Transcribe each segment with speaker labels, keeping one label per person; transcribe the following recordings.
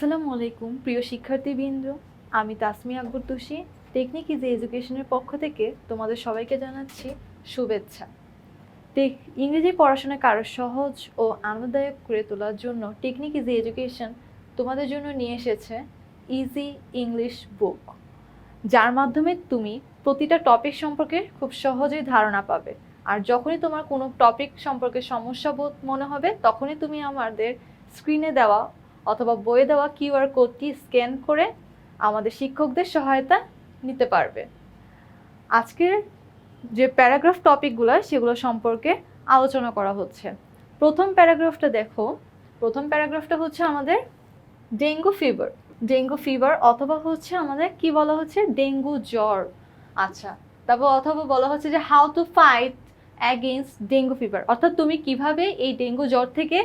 Speaker 1: আসসালামু আলাইকুম, প্রিয় শিক্ষার্থীবৃন্দ। আমি তাসমি আকবর তুষি টেকনিক ইজ এডুকেশনের পক্ষ থেকে তোমাদের সবাইকে জানাচ্ছি শুভেচ্ছা। ইংরেজি পড়াশোনাকে কারও সহজ ও আনন্দদায়ক করে তোলার জন্য টেকনিক ইজ এডুকেশন তোমাদের জন্য নিয়ে এসেছে ইজি ইংলিশ বুক যার মাধ্যমে তুমি প্রতিটা টপিক সম্পর্কে খুব সহজেই ধারণা পাবে। আর যখনই তোমার কোনো টপিক সম্পর্কে সমস্যা বোধ মনে হবে, তখনই তুমি আমাদের স্ক্রিনে দেওয়া অথবা বইয়ে দেওয়া কিউআর কোডটি স্ক্যান করে আমাদের শিক্ষকদের সহায়তা নিতে পারবে। আজকের যে প্যারাগ্রাফ টপিকগুলো, সেগুলো সম্পর্কে আলোচনা করা হচ্ছে। প্রথম প্যারাগ্রাফটা দেখো। প্রথম প্যারাগ্রাফটা হচ্ছে আমাদের ডেঙ্গু ফিভার। ডেঙ্গু ফিভার অথবা হচ্ছে আমাদের কি বলা হচ্ছে? ডেঙ্গু জ্বর। আচ্ছা তারপর অথবা বলা হচ্ছে যে how to fight against dengue fever অর্থাৎ তুমি কীভাবে এই ডেঙ্গু জ্বর থেকে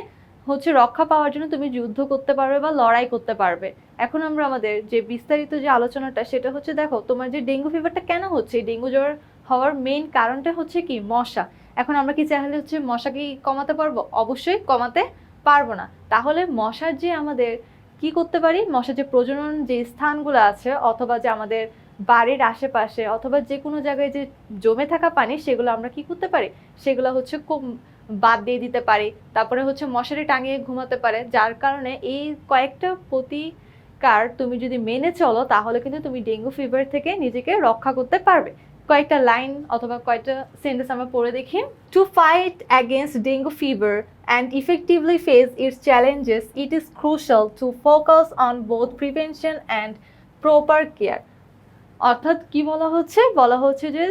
Speaker 1: হচ্ছে রক্ষা পাওয়ার জন্য তুমি যুদ্ধ করতে পারবে বা লড়াই করতে পারবে। এখন আমরা আমাদের যে বিস্তারিত যে আলোচনাটা, সেটা হচ্ছে দেখো, তোমার যে ডেঙ্গু ফিভারটা কেন হচ্ছে? ডেঙ্গু জ্বর হওয়ার মেইন কারণটা হচ্ছে কি? মশা। এখন আমরা কি চাইলে হচ্ছে মশা কি কমাতে পারব? অবশ্যই কমাতে পারব না। তাহলে মশার যে আমাদের কি করতে পারি? মশার যে প্রজনন যে স্থানগুলো আছে, অথবা যে আমাদের বাড়ির আশেপাশে, অথবা যে কোনো জায়গায় যে জমে থাকা পানি, সেগুলো আমরা কি করতে পারি? সেগুলো হচ্ছে কম- বাদ দিয়ে দিতে পারি। তারপরে হচ্ছে মশারি টাঙিয়ে ঘুমাতে পারে। যার কারণে এই কয়েকটা প্রতিকার তুমি যদি মেনে চলো, তাহলে কিন্তু তুমি ডেঙ্গু ফিভার থেকে নিজেকে রক্ষা করতে পারবে। কয়েকটা লাইন অথবা কয়েকটা সেন্টেন্স আমরা পড়ে দেখি। To fight against dengue fever and effectively face its challenges it is crucial to focus on both prevention and proper care অর্থাৎ কি বলা হচ্ছে? বলা হচ্ছে যে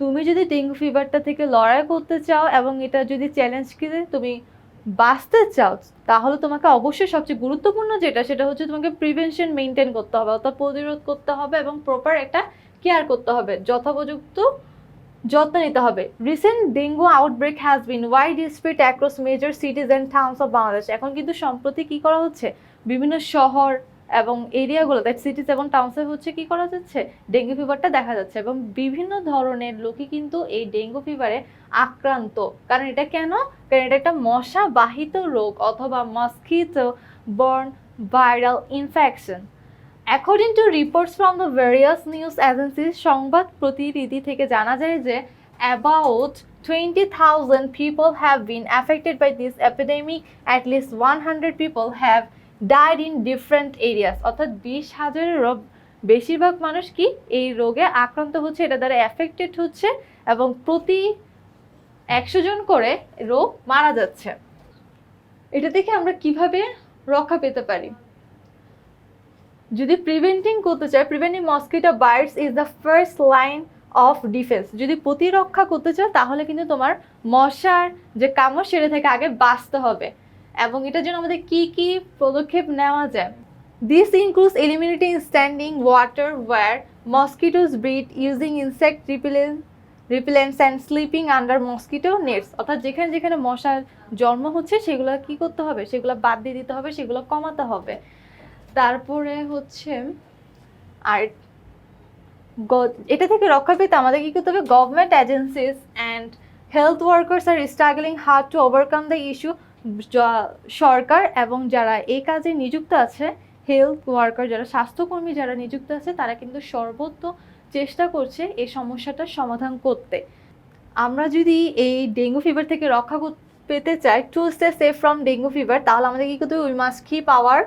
Speaker 1: তুমি যদি ডেঙ্গু ফিভারটা থেকে লড়াই করতে চাও এবং এটা যদি চ্যালেঞ্জ চ্যালেঞ্জকে তুমি বাঁচতে চাও, তাহলে তোমাকে অবশ্যই সবচেয়ে গুরুত্বপূর্ণ যেটা, সেটা হচ্ছে তোমাকে প্রিভেনশন মেনটেন করতে হবে, অর্থাৎ প্রতিরোধ করতে হবে এবং প্রপার একটা কেয়ার করতে হবে। যথোপযুক্ত যত্ন নিতে হবে। Recent dengue outbreak has been widespread across major cities and towns of Bangladesh এখন কিন্তু সম্প্রতি কি করা হচ্ছে? বিভিন্ন শহর এবং এরিয়াগুলো দ্যাট সিটিজ এবং টাউনসে হচ্ছে কি করা যাচ্ছে? ডেঙ্গু ফিভারটা দেখা যাচ্ছে এবং বিভিন্ন ধরনের লোকই কিন্তু এই ডেঙ্গু ফিভারে আক্রান্ত। কারণ এটা কেন? কারণ এটা একটা মশা বাহিত রোগ অথবা mosquito borne viral infection according to reports from the various news agencies সংবাদ প্রতিনিধি থেকে জানা যায় যে about twenty thousand people have been affected by this epidemic at least one hundred died in different areas অর্থাৎ বিশ হাজারেরও বেশিরভাগ মানুষ কি এই রোগে আক্রান্ত হচ্ছে, এটা দ্বারা অ্যাফেক্টেড হচ্ছে এবং প্রতি একশো জন করে রোগ মারা যাচ্ছে। এটা থেকে আমরা কীভাবে রক্ষা পেতে পারি? যদি প্রিভেন্টিং করতে চাই preventing mosquito bites is the first line of defence যদি প্রতিরক্ষা করতে চাও, তাহলে কিন্তু তোমার মশার যে কামড়, সেটা থেকে আগে বাঁচতে হবে। এবং এটার জন্য আমাদের কি কি পদক্ষেপ নেওয়া যায়? This includes eliminating standing water where mosquitoes breed using insect repellent repellents and sleeping under mosquito nets অর্থাৎ যেখানে যেখানে মশার জন্ম হচ্ছে, সেগুলো কি করতে হবে? সেগুলো বাদ দিয়ে দিতে হবে, সেগুলো কমাতে হবে। তারপরে হচ্ছে, আর এটা থেকে রক্ষা পেতে আমাদের কী করতে হবে? Government agencies and health workers are struggling hard to overcome the issue সরকার এবং যারা এই কাজে নিযুক্ত আছে হেলথ ওয়ার্কার যারা, স্বাস্থ্যকর্মী যারা নিযুক্ত আছে, তারা কিন্তু সর্বত্র চেষ্টা করছে এই সমস্যাটার সমাধান করতে। আমরা যদি এই ডেঙ্গু ফিভার থেকে রক্ষা পেতে চাই to stay safe from dengue fever তাহলে আমাদের কি করতে we must keep our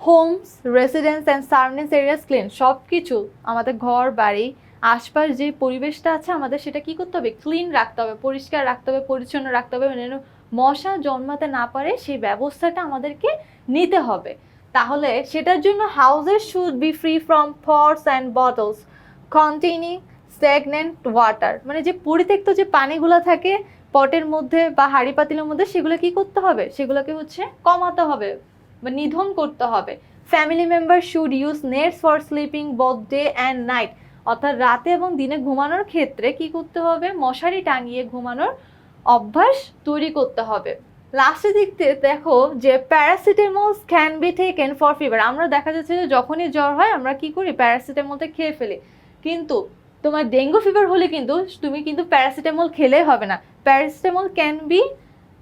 Speaker 1: homes residence and servants areas clean সব কিছু আমাদের ঘর, বাড়ি, আশপাশ যে পরিবেশটা আছে আমাদের, সেটা কি করতে হবে? ক্লিন রাখতে হবে, পরিষ্কার রাখতে হবে, পরিচ্ছন্ন রাখতে হবে যেন মশা জন্মাতে না পারে, সেই ব্যবস্থাটা আমাদেরকে নিতে হবে। তাহলে সেটার জন্য houses should be free from force and bottles containing stagnant water মানে যে পরিত্যক্ত যে পানিগুলো থাকে পটের মধ্যে বা হাঁড়ি পাতিলের মধ্যে, সেগুলো কি করতে হবে? সেগুলোকে হচ্ছে কমাতে হবে বা নিধন করতে হবে। Family member should use nets for sleeping both day and night অর্থাৎ রাতে এবং দিনে ঘুমানোর ক্ষেত্রে কি করতে হবে? মশারি টাঙিয়ে ঘুমানোর অভ্যাস তৈরি করতে হবে। লাস্টের দিক দিয়ে দেখো যে paracetamol can be taken for fever আমরা দেখা যাচ্ছে যে যখনই জ্বর হয় আমরা কি করি? প্যারাসিটামলটা খেয়ে ফেলি। কিন্তু তোমার ডেঙ্গু ফিভার হলে কিন্তু তুমি কিন্তু প্যারাসিটামল খেলে হবে না। Paracetamol can be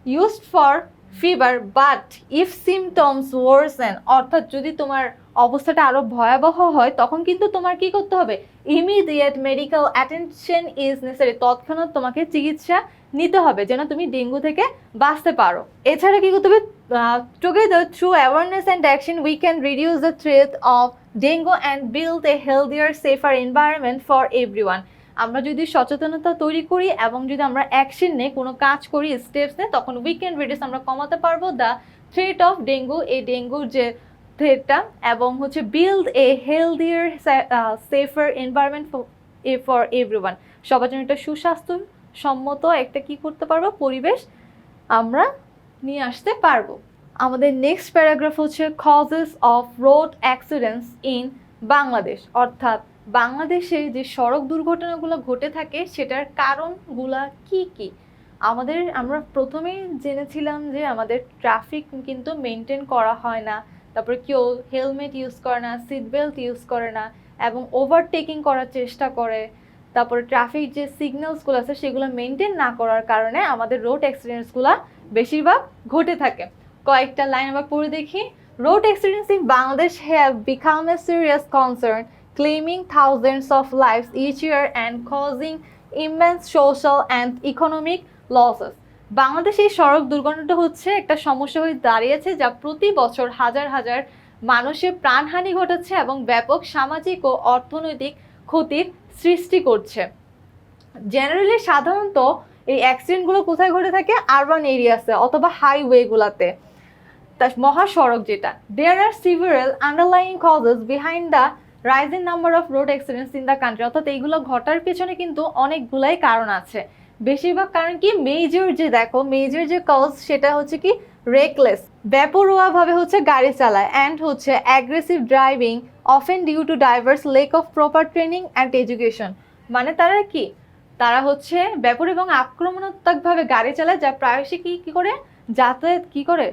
Speaker 1: used for fever but if symptoms worsen অর্থাৎ যদি তোমার অবস্থাটা আরও ভয়াবহ হয়, তখন কিন্তু তোমার কি করতে হবে? Immediate medical attention is necessary তৎক্ষণাৎ তোমাকে চিকিৎসা নিতে হবে যেন তুমি ডেঙ্গু থেকে বাঁচতে পারো। এছাড়া কি করতে হবে? Together through awareness and action we can reduce the threat of dengue and build a healthier safer environment for everyone আমরা যদি সচেতনতা তৈরি করি এবং যদি আমরা অ্যাকশন নিয়ে কোনো কাজ করি স্টেপস নিয়ে, তখন উইকেন্ড রিডিউস আমরা কমাতে পারব দ্য থ্রেট অফ ডেঙ্গু, এই ডেঙ্গুর যে থ্রেটটা এবং হচ্ছে build a healthier safer environment for everyone সবার জন্য একটা সুস্বাস্থ্য সম্মত একটা কি করতে পারব? পরিবেশ আমরা নিয়ে আসতে পারব। আমাদের নেক্সট প্যারাগ্রাফ হচ্ছে causes of road accidents in Bangladesh অর্থাৎ বাংলাদেশে যে সড়ক দুর্ঘটনাগুলো ঘটে থাকে, সেটার কারণগুলা কি কি? আমাদের, আমরা প্রথমেই জেনেছিলাম যে আমাদের ট্রাফিক কিন্তু মেনটেন করা হয় না। তারপরে কেউ হেলমেট ইউজ করে না সিট বেল্ট ইউজ করে না এবং ওভারটেকিং করার চেষ্টা করে। তারপরে ট্রাফিক যে সিগন্যালসগুলো আছে সেগুলো মেনটেন না করার কারণে আমাদের রোড অ্যাক্সিডেন্টসগুলো বেশিরভাগ ঘটে থাকে। কয়েকটা লাইন আবার পড়ে দেখি। Road accidents in Bangladesh have become a serious concern claiming thousands of lives each year and causing immense social and economic losses. বাংলাদেশে এই সড়ক দুর্ঘটনাটা হচ্ছে একটা সমস্যা হয়ে দাঁড়িয়েছে যা প্রতি বছর হাজার হাজার মানুষের প্রাণহানি ঘটাচ্ছে এবং ব্যাপক সামাজিক ও অর্থনৈতিক ক্ষতির সৃষ্টি করছে। জেনারেলি সাধারণত এই অ্যাক্সিডেন্টগুলো কোথায় ঘটে থাকে? আরবান এরিয়াসে অথবা হাইওয়েগুলোতে তা মহাসড়ক যেটা there are several underlying causes behind the rising number of road accidents in the country অর্থাৎ এইগুলো ঘটার পেছনে কিন্তু অনেকগুলাই কারণ আছে। বেশিরভাগ কারণ কি? মেজর যে দেখো মেজর যে কজ সেটা হচ্ছে কি রেকলেস ব্যাপরোয়াভাবে হচ্ছে গাড়ি চালায় অ্যান্ড হচ্ছে aggressive driving often due to drivers lack of proper training and education মানে তারা কি? তারা হচ্ছে ব্যাপর এবং আক্রমণাত্মকভাবে গাড়ি চালায় যা প্রায়শই কি, কী করে? যাতায়াত কি করে?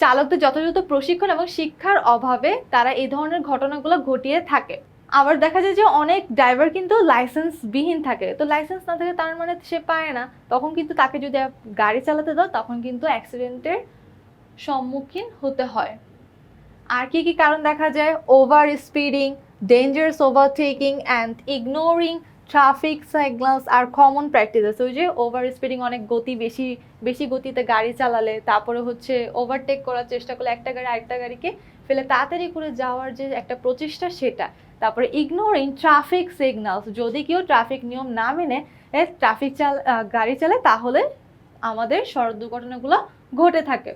Speaker 1: চালকদের যথাযথ প্রশিক্ষণ এবং শিক্ষার অভাবে তারা এই ধরনের ঘটনাগুলো ঘটিয়ে থাকে। আবার দেখা যায় যে অনেক ড্রাইভার কিন্তু লাইসেন্স বিহীন থাকে। তো লাইসেন্স না থাকে তার মানে সে পায় না। তখন কিন্তু তাকে যদি গাড়ি চালাতে দাও, তখন কিন্তু অ্যাক্সিডেন্টের সম্মুখীন হতে হয়। আর কি কি কারণ দেখা যায়? Over speeding dangerous overtaking and ignoring traffic signals are common practices ওই যে ওভার স্পিডিং অনেক গতি বেশি বেশি গতিতে গাড়ি চালালে, তারপরে হচ্ছে ওভারটেক করার চেষ্টা করলে একটা গাড়ি আরেকটা গাড়িকে ফেলে তাড়াতাড়ি করে যাওয়ার যে একটা প্রচেষ্টা সেটা। তারপরে ইগনোরিং ট্রাফিক সিগন্যালস যদি কেউ ট্রাফিক নিয়ম না মেনে ট্রাফিক চাল গাড়ি চালায় তাহলে আমাদের সড়ক দুর্ঘটনাগুলো ঘটে থাকে।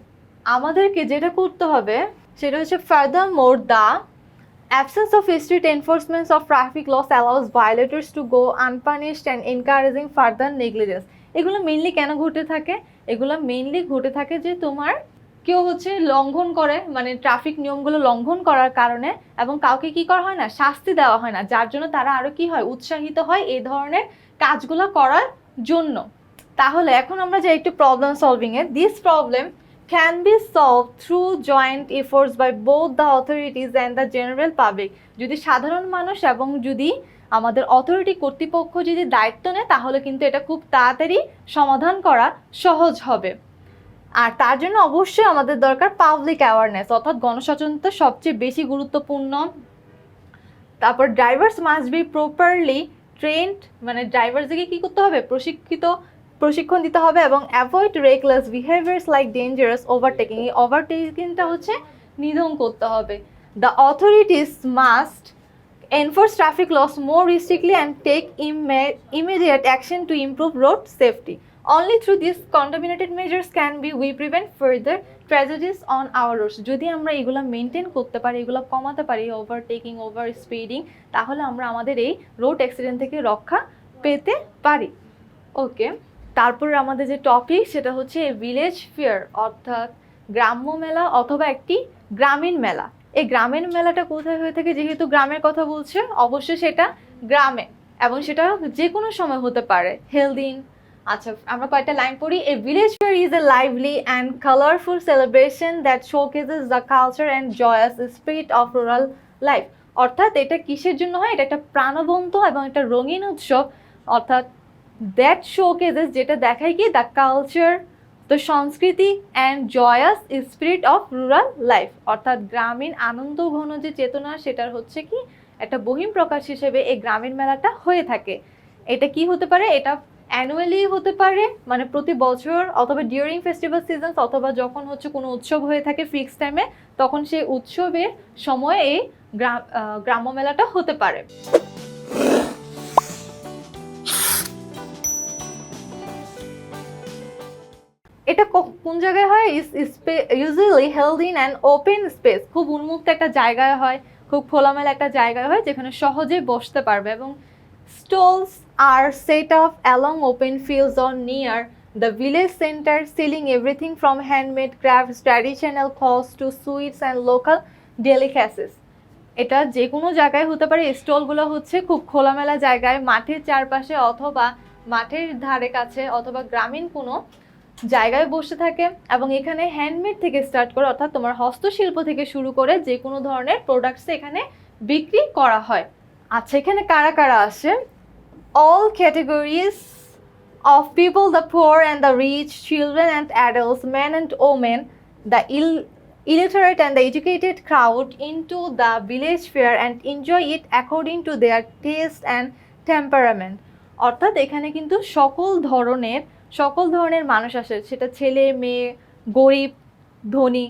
Speaker 1: আমাদেরকে যেটা করতে হবে, সেটা হচ্ছে furthermore the absence of strict enforcement of traffic laws allows violators to go unpunished and encouraging further negligence এগুলো মেইনলি কেন ঘটে থাকে? এগুলো মেইনলি ঘটে থাকে যে তোমার কেউ হচ্ছে লঙ্ঘন করে মানে ট্রাফিক নিয়মগুলো লঙ্ঘন করার কারণে এবং কাউকে কি করা হয় না, শাস্তি দেওয়া হয় না। যার জন্য তারা আরও কি হয়, উৎসাহিত হয় এই ধরনের কাজগুলো করার জন্য। তাহলে এখন আমরা যে একটু problem solving A this problem can be solve through joint efforts by both the authorities and the general public যদি সাধারণ মানুষ এবং যদি আমাদের অথরিটি কর্তৃপক্ষ যদি দায়িত্ব নেয়, তাহলে কিন্তু এটা খুব তাড়াতাড়ি সমাধান করা সহজ হবে। আর তার জন্য অবশ্যই আমাদের দরকার পাবলিক অ্যাওয়ারনেস অর্থাৎ গণসচেতনতা সবচেয়ে বেশি গুরুত্বপূর্ণ। তারপর drivers must be properly trained মানে ড্রাইভারদেরকে কী করতে হবে? প্রশিক্ষিত, প্রশিক্ষণ দিতে হবে এবং avoid reckless behaviours like dangerous overtaking এই ওভারটেকিংটা হচ্ছে নিধন করতে হবে। The authorities must enforce traffic laws more strictly and take imme- immediate action to improve road safety. Only through this contaminated measures can be we prevent further tragedies on our roads. যদি আমরা এগুলো maintain করতে পারি, এগুলো কমাতে পারি overtaking over speeding তাহলে আমরা আমাদের এই রোড অ্যাক্সিডেন্ট থেকে রক্ষা পেতে পারি। ওকে তারপর আমাদের যে টপিক সেটা হচ্ছে ভিলেজ ফেয়ার অর্থাৎ গ্রাম্য মেলা অথবা একটি গ্রামীণ মেলা। এই গ্রামীণ মেলাটা কোথায় হয়ে থাকে যেহেতু গ্রামের কথা বলছে, অবশ্যই সেটা গ্রামে এবং সেটা যে কোনো সময় হতে পারে। হেলদিন আচ্ছা আমরা কয়েকটা লাইন পড়ি। A village fair is a lively and colourful celebration that showcases the culture and joyous spirit of rural life অর্থাৎ এটা কিসের জন্য হয়? এটা একটা প্রাণবন্ত এবং একটা রঙিন উৎসব। অর্থাৎ দ্যাট শোকেজেস যেটা দেখায় কি? দ্য কালচার তো সংস্কৃতি and joyous spirit of rural life অর্থাৎ গ্রামীণ আনন্দ ঘন যে চেতনা, সেটার হচ্ছে কি? একটা বহিম প্রকাশ হিসেবে এই গ্রামীণ মেলাটা হয়ে থাকে। এটা কি হতে পারে? এটা অ্যানুয়ালি হতে পারে মানে প্রতি বছর অথবা ডিউরিং ফেস্টিভ্যাল সিজন অথবা যখন হচ্ছে কোনো উৎসব হয়ে থাকে ফিক্স টাইমে তখন সেই উৎসবের সময় এই গ্রাম্য মেলাটা হতে পারে। এটা কোন জায়গায় হয়? Usually held in and open space খুব উন্মুক্ত একটা জায়গায় হয়, খুব খোলামেলা একটা জায়গায় হয়, যেখানে সহজে বসতে পারবে এবং stalls are set of along open fields on near the village centre selling everything from handmade crafts traditional cause to sweets and local delicacies এটা যে কোনো জায়গায় হতে পারে, স্টলগুলো হচ্ছে খুব খোলামেলা জায়গায়, মাঠের চারপাশে অথবা মাঠের ধারে কাছে অথবা গ্রামীণ কোনো জায়গায় বসে থাকে এবং এখানে হ্যান্ডমেড থেকে স্টার্ট করে, অর্থাৎ তোমার হস্তশিল্প থেকে শুরু করে যে কোনো ধরনের প্রোডাক্টস এখানে বিক্রি করা হয়। আচ্ছা এখানে কারা কারা আসে? All categories of people, the poor and the rich, children and adults, men and women, the ill- illiterate and the educated crowd into the village fair and enjoy it according to their taste and temperament. অর্থাৎ এখানে কিন্তু সকল ধরনের সকল ধরনের মানুষ আসে সেটা ছেলে মেয়ে গরিব ধনী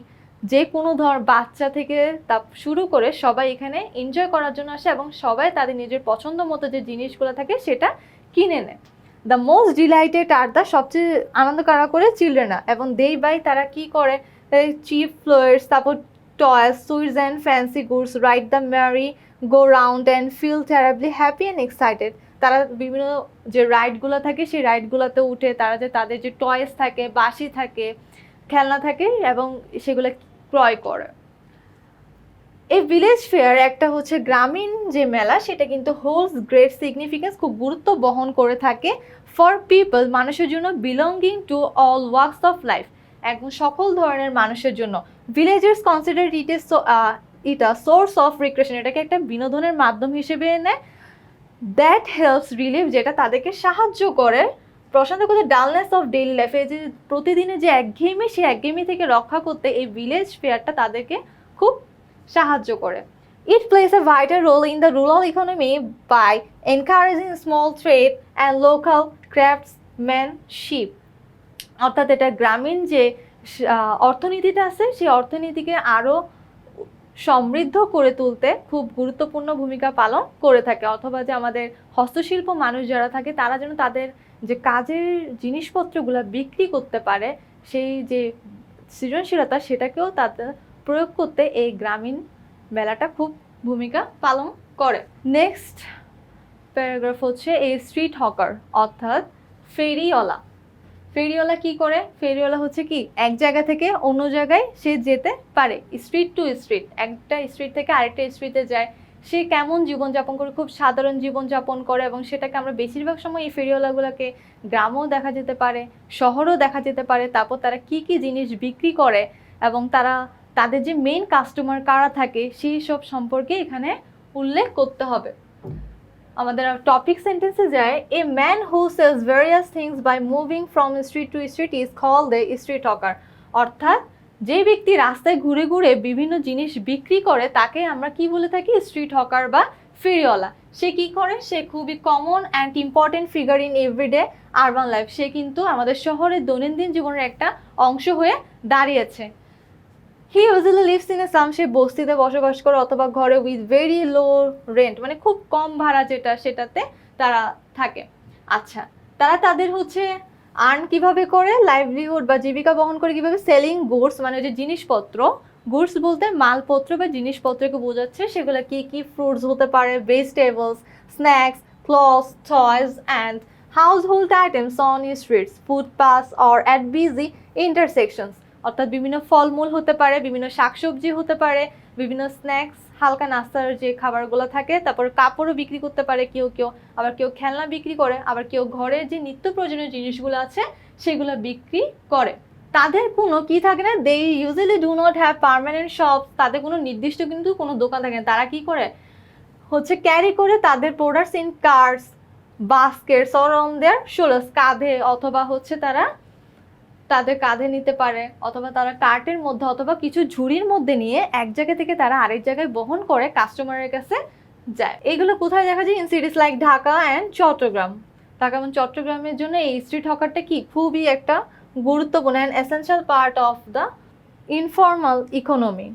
Speaker 1: যে কোনো ধর বাচ্চা থেকে তা শুরু করে সবাই এখানে এনজয় করার জন্য আসে এবং সবাই তাদের নিজের পছন্দ মতো যে জিনিসগুলো থাকে সেটা কিনে নেয়। The most delighted are the সবচেয়ে আনন্দ কারা করে চিলড্রেনরা এবং দেই বাই তারা কি করে? চিপ ফ্লোয়ার্স তারপর toys sweets and fancy goods ride the merry go round and feel terribly happy and excited তারা বিভিন্ন যে রাইডগুলো থাকে সেই রাইডগুলোতে উঠে তারা যে তাদের যে টয়েস থাকে বাসি থাকে, খেলনা থাকে এবং সেগুলো ক্রয় করে। এই ভিলেজ ফেয়ার একটা হচ্ছে গ্রামীণ যে মেলা, সেটা কিন্তু হোলস গ্রেট সিগনিফিকেন্স খুব গুরুত্ব বহন করে থাকে ফর পিপল মানুষের জন্য belonging to all works of life একদম সকল ধরনের মানুষের জন্য। ভিলেজার্স কনসিডার ইট ইস এটা সোর্স অফ রিক্রেশন এটাকে একটা বিনোদনের মাধ্যম হিসেবে নেয় দ্যাট হেল্পস রিলিভ যেটা তাদেরকে সাহায্য করে প্রশান্ত করতে ডালনেস অফ ডেইলি লাইফে যে প্রতিদিনের যে একঘেয়েমি সেই একঘেয়েমি থেকে রক্ষা করতে এই ভিলেজ ফেয়ারটা তাদেরকে খুব সাহায্য করে। It plays a vital role in the rural economy by encouraging small trade and local craftsmanship অর্থাৎ এটা গ্রামীণ যে অর্থনীতিটা আছে, সেই অর্থনীতিকে আরও সমৃদ্ধ করে তুলতে খুব গুরুত্বপূর্ণ ভূমিকা পালন করে থাকে। অথবা যে আমাদের হস্তশিল্প মানুষ যারা থাকে, তারা যেন তাদের যে কাজের জিনিসপত্রগুলো বিক্রি করতে পারে, সেই যে সৃজনশীলতা সেটাকেও তাদের প্রয়োগ করতে এই গ্রামীণ মেলাটা খুব ভূমিকা পালন করে। নেক্সট প্যারাগ্রাফ হচ্ছে এই স্ট্রিট হকার অর্থাৎ ফেরিওয়ালা। ফেরিওয়ালা কি করে? ফেরিওয়ালা হচ্ছে কি, এক জায়গা থেকে অন্য জায়গায় সে যেতে পারে স্ট্রিট টু স্ট্রিট একটা স্ট্রিট থেকে আরেকটা স্ট্রিটে যায় সে কেমন জীবনযাপন করে, খুব সাধারণ জীবনযাপন করে এবং সেটাকে আমরা বেশিরভাগ সময় এই ফেরিওয়ালাগুলোকে গ্রামও দেখা যেতে পারে, শহরও দেখা যেতে পারে, তারপর তারা কি কি জিনিস বিক্রি করে এবং তারা, তাদের যে মেন কাস্টমার কারা থাকে, সেই সব সম্পর্কে এখানে উল্লেখ করতে হবে। আমাদের টপিক সেন্টেন্সে যায় a man who sells various things by moving from street to street is call the street hawker অর্থাৎ যে ব্যক্তি রাস্তায় ঘুরে ঘুরে বিভিন্ন জিনিস বিক্রি করে, তাকে আমরা কি বলে থাকি? স্ট্রিট হকার বা ফেরিওয়ালা। সে কি করে? সে খুবই common and important figure in everyday urban life সে কিন্তু আমাদের শহরের দৈনন্দিন জীবনের একটা অংশ হয়ে দাঁড়িয়েছে। He usually lives in a some সে বস্তিতে বসবাস করে অথবা ঘরে উইথ ভেরি লো রেন্ট মানে খুব কম ভাড়া যেটা, সেটাতে তারা থাকে। আচ্ছা তারা তাদের হচ্ছে আর্ন কীভাবে করে লাইভলিহুড বা জীবিকা বহন করে কীভাবে সেলিং গুডস মানে যে জিনিসপত্র গুডস বলতে মালপত্র বা জিনিসপত্রকে বোঝাচ্ছে, সেগুলো কি কি ফ্রুটস হতে পারে vegetables snacks clothes toys and household items on streets footpath or at busy intersections অর্থাৎ বিভিন্ন ফলমূল হতে পারে, বিভিন্ন শাকসবজি হতে পারে বিভিন্ন স্ন্যাক্স হালকা নাস্তার যে খাবারগুলো থাকে, তারপর কাপড়ও বিক্রি করতে পারে কেউ কেউ। আবার কেউ খেলনা বিক্রি করে, আবার কেউ ঘরে যে নিত্য প্রয়োজনীয় জিনিসগুলো আছে, সেগুলো বিক্রি করে। তাদের কোনো কি থাকে না they usually do not have permanent shop তাদের কোনো নির্দিষ্ট কিন্তু কোনো দোকান থাকে না। তারা কি করে? হচ্ছে ক্যারি করে তাদের products in carts baskets or on their shoulders কাঁধে, অথবা হচ্ছে তারা তাদের কাঁধে নিতে পারে, অথবা তারা কার্টের মধ্যে অথবা কিছু ঝুড়ির মধ্যে নিয়ে এক জায়গা থেকে তারা আরেক জায়গায় বহন করে কাস্টমারের কাছে যায়। এগুলো কোথায় দেখা যায়? In cities like Dhaka and Chattogram Dhaka এবং চট্টগ্রামের জন্য এই স্ট্রিট হকারটা কি? খুবই একটা গুরুত্বপূর্ণ and essential part of the informal economy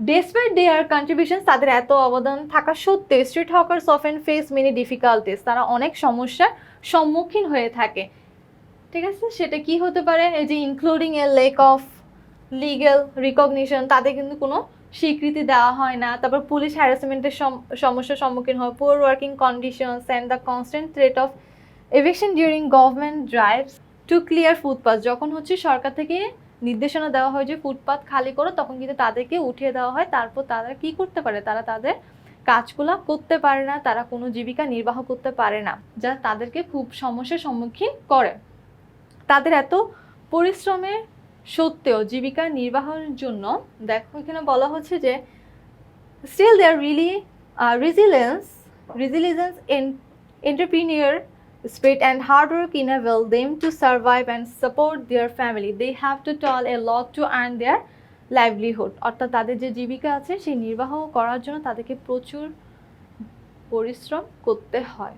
Speaker 1: despite their contribution তাদের এত অবদান থাকা সত্ত্বেও street hawkers often face many difficulties তারা অনেক সমস্যার সম্মুখীন হয়ে থাকে। ঠিক আছে? সেটা কি হতে পারে? এই যে including a lack of legal recognition তাদের কিন্তু কোনো স্বীকৃতি দেওয়া হয় না। তারপর পুলিশ হ্যারাসমেন্টের সমস্যার সম্মুখীন হয় poor working conditions and the constant threat of eviction during government drives to clear footpath যখন হচ্ছে সরকার থেকে নির্দেশনা দেওয়া হয় যে ফুটপাথ খালি করো, তখন কিন্তু তাদেরকে উঠিয়ে দেওয়া হয়। তারপর তারা কি করতে পারে? তারা তাদের কাজগুলো করতে পারে না, তারা কোনো জীবিকা নির্বাহ করতে পারে না, যা তাদেরকে খুব সমস্যার সম্মুখীন করে। তাদের এত পরিশ্রমের সত্ত্বেও জীবিকা নির্বাহের জন্য, দেখো এখানে বলা হচ্ছে যে still they are really resilience and entrepreneur spirit and hard work enable them to survive and support their family they have to toil a lot to earn their livelihood অর্থাৎ তাদের যে জীবিকা আছে, সেই নির্বাহ করার জন্য তাদেরকে প্রচুর পরিশ্রম করতে হয়।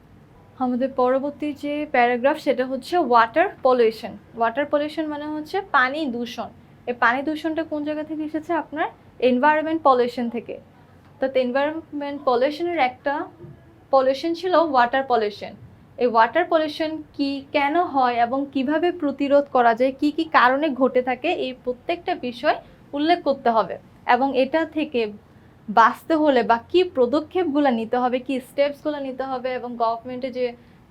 Speaker 1: আমাদের পরবর্তী যে প্যারাগ্রাফ সেটা হচ্ছে ওয়াটার পলিউশন ওয়াটার পলিউশন মানে হচ্ছে পানি দূষণ। এই পানি দূষণটা কোন জায়গা থেকে এসেছে? আপনার এনভায়রনমেন্ট পলিউশন থেকে। তো এনভায়রনমেন্ট পলিউশনের একটা পলিউশন ছিল ওয়াটার পলিউশন এই ওয়াটার পলিউশন কি কেন হয় এবং কীভাবে প্রতিরোধ করা যায়? কি কি কারণে ঘটে থাকে? এই প্রত্যেকটা বিষয় উল্লেখ করতে হবে। এবং এটা থেকে বাঁচতে হলে বা কি পদক্ষেপগুলো নিতে হবে, কি স্টেপসগুলো নিতে হবে এবং গভর্নমেন্টের যে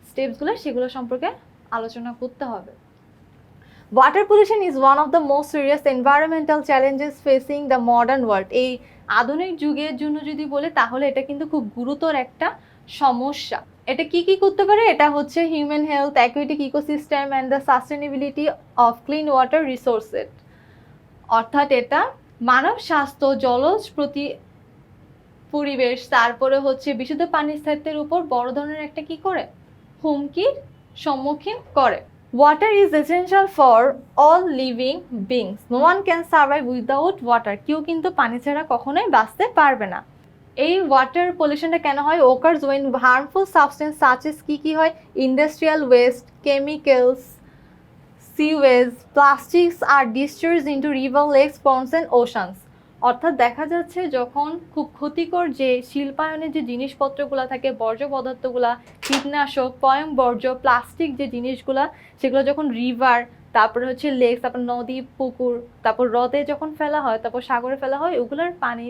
Speaker 1: স্টেপসগুলো সেগুলো সম্পর্কে আলোচনা করতে হবে। Water pollution is one of the most serious environmental challenges facing the modern world এই আধুনিক যুগের জন্য যদি বলে, তাহলে এটা কিন্তু খুব গুরুতর একটা সমস্যা। এটা কি কি করতে পারে? এটা হচ্ছে human health aquatic ecosystem and the sustainability of clean water resources অর্থাৎ এটা মানব স্বাস্থ্য, জলজ প্রতি পরিবেশ, তারপরে হচ্ছে বিশুদ্ধ পানির স্থায়িত্বের উপর বড় ধরনের একটা কি করে? হুমকির সম্মুখীন করে। Water is essential for all living beings no one can survive without water কেউ কিন্তু পানি ছাড়া কখনোই বাঁচতে পারবে না। এই ওয়াটার পলিউশনটা কেন হয়? Occur when harmful substance such as কী কী হয়? Industrial waste chemicals sewage plastics are discharge into river lakes ponds and oceans অর্থাৎ দেখা যাচ্ছে যখন খুব ক্ষতিকর যে শিল্পায়নের যে জিনিসপত্রগুলো থাকে, বর্জ্য পদার্থগুলা, কীটনাশক পয়ং বর্জ্য প্লাস্টিক যে জিনিসগুলা, সেগুলো যখন রিভার তারপরে হচ্ছে লেক তারপর নদী, পুকুর, তারপর হ্রদে যখন ফেলা হয়, তারপর সাগরে ফেলা হয়, ওগুলোর পানি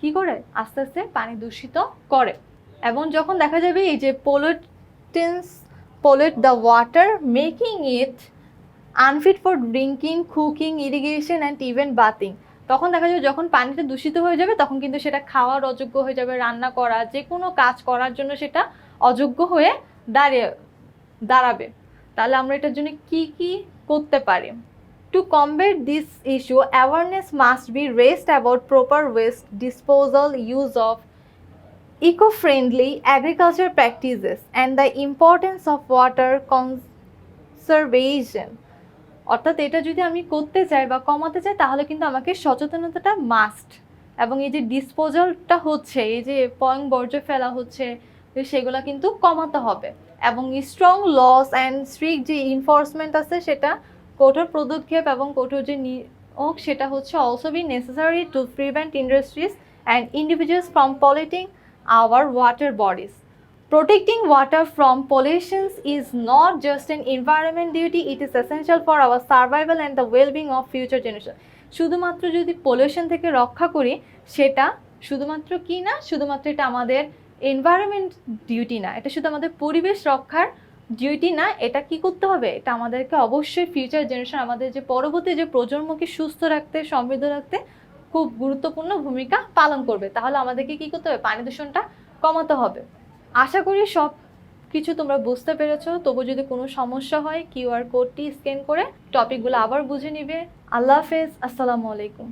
Speaker 1: কি করে? আস্তে আস্তে পানি দূষিত করে। এবং যখন দেখা যাবে এই যে pollutants pollute the water making it unfit for drinking cooking irrigation and even bathing তখন দেখা যাবে যখন পানিটা দূষিত হয়ে যাবে, তখন কিন্তু সেটা খাওয়ার অযোগ্য হয়ে যাবে, রান্না করা যে কোনো কাজ করার জন্য সেটা অযোগ্য হয়ে দাঁড়িয়ে, দাঁড়াবে। তাহলে আমরা এটার জন্য কি কি করতে পারি? To combat this issue awareness must be raised about proper waste disposal use of eco-friendly agriculture practices and the importance of water conservation. অর্থাৎ এটা যদি আমি করতে চাই বা কমাতে চাই, তাহলে কিন্তু আমাকে সচেতনতাটা মাস্ট এবং এই যে ডিসপোজালটা হচ্ছে, এই যে পয়ং বর্জ্য ফেলা হচ্ছে সেগুলো কিন্তু কমাতে হবে। এবং স্ট্রং লস অ্যান্ড স্ট্রিক্ট যে ইনফোর্সমেন্ট আছে, সেটা কঠোর পদক্ষেপ এবং কঠোর যে নিয়োগ, সেটা হচ্ছে also be necessary to prevent industries and individuals from polluting our water bodies Protecting water from pollutions is not just an environment duty, it is essential for our survival and the well-being of future generation. শুধুমাত্র যদি pollution থেকে রক্ষা করি সেটা শুধুমাত্র কি না? শুধুমাত্র এটা আমাদের এনভায়রনমেন্ট ডিউটি না। এটা শুধু আমাদের পরিবেশ রক্ষার ডিউটি না এটা কি করতে হবে? এটা আমাদেরকে অবশ্যই ফিউচার জেনারেশন আমাদের যে পরবর্তী যে প্রজন্মকে সুস্থ রাখতে সমৃদ্ধ রাখতে খুব গুরুত্বপূর্ণ ভূমিকা পালন করবে। তাহলে আমাদেরকে কি করতে হবে? পানি দূষণটা কমাতে হবে। আশা করি সব কিছু তোমরা বুঝতে পেরেছ। তবু যদি কোনো সমস্যা হয় কিউআর কোডটি স্ক্যান করে টপিকগুলো আবার বুঝে নিবে। আল্লাহ হাফেজ, আসসালামু আলাইকুম।